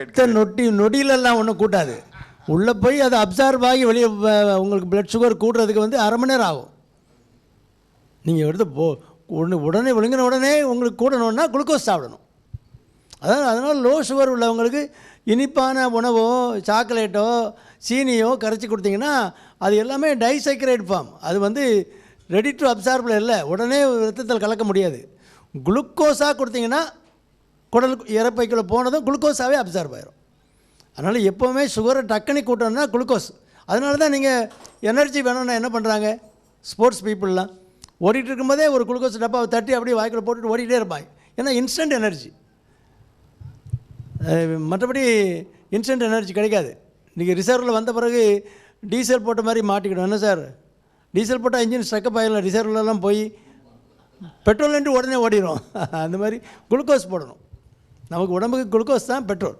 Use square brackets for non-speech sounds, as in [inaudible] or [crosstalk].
அடுத்த நொட்டி நொடியிலெல்லாம் ஒன்றும் கூட்டாது. உள்ளே போய் அது அப்சார்ப் ஆகி வெளியே உங்களுக்கு பிளட் சுகர் கூட்டுறதுக்கு வந்து அரை மணி நேரம் ஆகும். நீங்கள் எடுத்து போ உடனே உடனே விழுங்கின உடனே உங்களுக்கு கூடணுன்னா குளுக்கோஸ் சாப்பிடணும். அதான் அதனால் லோ சுகர் உள்ளவங்களுக்கு இனிப்பான உணவோ சாக்லேட்டோ சீனியோ கரைச்சி கொடுத்தீங்கன்னா அது எல்லாமே டைசைக்ரேட் ஃபார்ம் அது வந்து ரெடி டு அப்சார்பில் இல்லை. உடனே ரத்தத்தில் கலக்க முடியாது. குளுக்கோஸாக கொடுத்தீங்கன்னா குடல் இறப்பைக்குள்ளே போனதும் குளுக்கோஸாகவே அப்சர்வ் ஆயிரும். அதனால் எப்போவுமே சுகரை டக்குனி கூட்டணும்னா குளுக்கோஸ். அதனால தான் நீங்கள் எனர்ஜி வேணும்னா என்ன பண்ணுறாங்க ஸ்போர்ட்ஸ் பீப்புளெலாம் ஓடிட்டு இருக்கும்போதே ஒரு குளுக்கோஸ் டப்பாவை தட்டி அப்படியே வாய்க்குள்ள போட்டுட்டு ஓடிட்டே இருப்பாங்க. ஏன்னா இன்ஸ்டன்ட் எனர்ஜி மற்றபடி இன்ஸ்டன்ட் எனர்ஜி கிடைக்காது. நீங்கள் ரிசர்வில் வந்த பிறகு டீசல் போட்ட மாதிரி மாட்டிக்கணும் என்ன சார்? டீசல் போட்டால் இன்ஜின் ஸ்ட்ரக்கப் ஆகிடலாம் ரிசர்வ்லலாம் போய் பெட்ரோல் உடனே ஓடிடும் [laughs] அந்த மாதிரி குளுக்கோஸ் போடணும். நமக்கு உடம்புக்கு குளுக்கோஸ் தான் பெட்ரோல்.